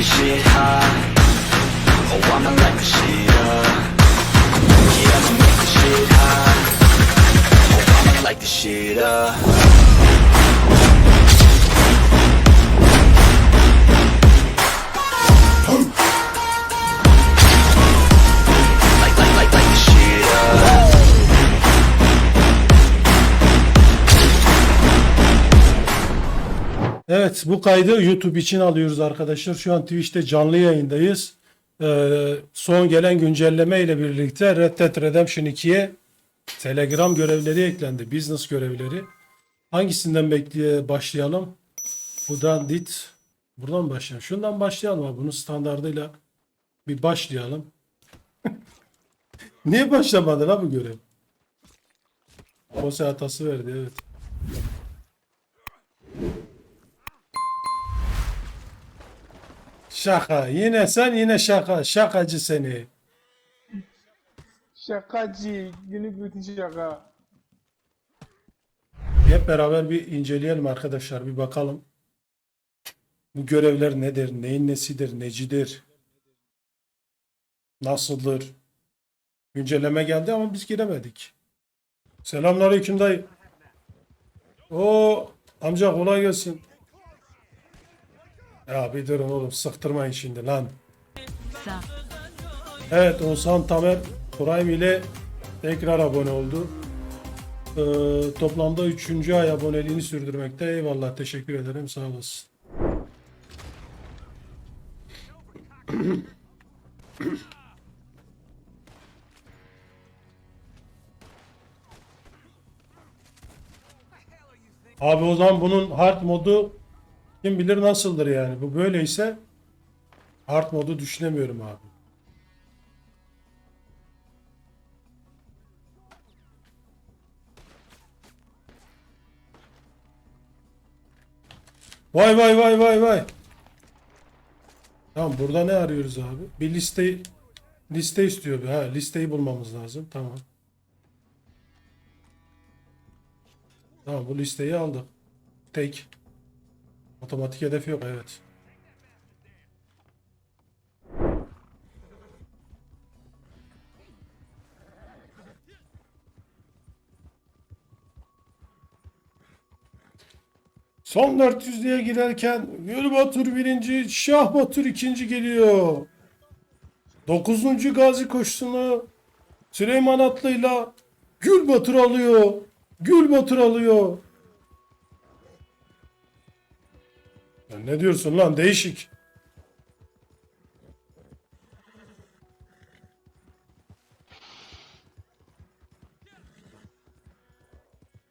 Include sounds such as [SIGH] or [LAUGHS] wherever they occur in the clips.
the shit hot. Oh, oh, I'ma light the shit up. Yeah, I'ma make the shit hot. Oh, I'ma light the shit up. Evet bu kaydı YouTube için alıyoruz arkadaşlar. Şu an Twitch'te canlı yayındayız. Ee, son gelen güncelleme ile birlikte Red Dead Redemption 2'ye Telegram görevleri eklendi. Business görevleri. Hangisinden bekleye başlayalım? Buradan dit. Buradan başlayalım. Şundan başlayalım abi. Bunun standardıyla bir başlayalım. [LAUGHS] Niye başlamadı la bu görev? Ose hatası verdi evet. Şaka. Yine sen yine şaka. Şakacı seni. Şakacı, günlük bütün şaka. Hep beraber bir inceleyelim arkadaşlar. Bir bakalım. Bu görevler nedir? Neyin nesidir? Necidir? Nasıldır? Güncelleme geldi ama biz giremedik. Selamünaleyküm dayı. O amca kolay gelsin. Ya bir durun oğlum sıktırmayın şimdi lan. Sağ. Evet Oğuzhan Tamer Prime ile tekrar abone oldu. Ee, toplamda 3. ay aboneliğini sürdürmekte. Eyvallah teşekkür ederim sağ olasın. Abi o zaman bunun hard modu kim bilir nasıldır yani. Bu böyleyse hard modu düşünemiyorum abi. Vay vay vay vay vay. Tamam burada ne arıyoruz abi? Bir listeyi liste istiyor bir. Ha listeyi bulmamız lazım. Tamam. Tamam bu listeyi aldık. Tek. Otomatik hedef yok evet. Son 400'lüğe girerken Gülbatur birinci, Şah Batur ikinci geliyor. 9. Gazi koşusunu Süleyman Atlı'yla Gülbatur alıyor. Gülbatur alıyor. Ya ne diyorsun lan değişik.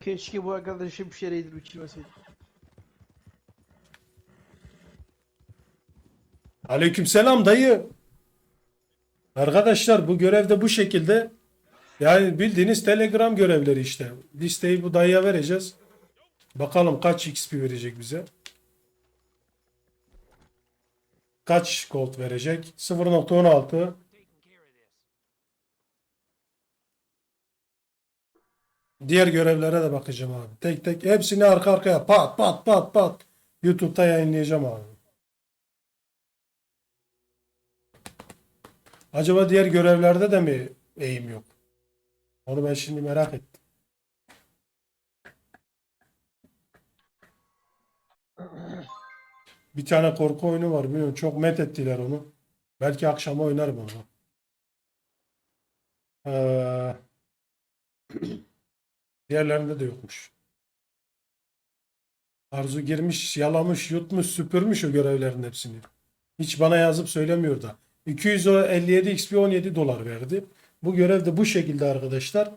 Keşke bu arkadaşım bir şeydir uçurmasaydı. Aleykümselam dayı. Arkadaşlar bu görevde bu şekilde yani bildiğiniz Telegram görevleri işte. Listeyi bu dayıya vereceğiz. Bakalım kaç XP verecek bize. Kaç gold verecek? 0.16 Diğer görevlere de bakacağım abi. Tek tek hepsini arka arkaya pat pat pat pat YouTube'da yayınlayacağım abi. Acaba diğer görevlerde de mi eğim yok? Onu ben şimdi merak ettim. [CLEARS THROAT] Bir tane korku oyunu var bilmiyorum. Çok met ettiler onu. Belki akşama oynarım onu. Ee, [CLEARS THROAT] diğerlerinde de yokmuş. Arzu girmiş, yalamış, yutmuş, süpürmüş o görevlerin hepsini. Hiç bana yazıp söylemiyor da. 257 XP 17 dolar verdi. Bu görev de bu şekilde arkadaşlar.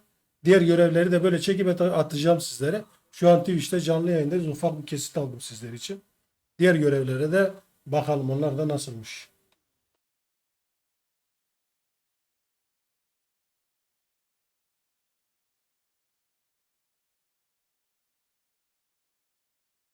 Diğer görevleri de böyle çekip at- atacağım sizlere. Şu an Twitch'te canlı yayındayız. Ufak bir kesit aldım sizler için. Diğer görevlere de bakalım onlar da nasılmış.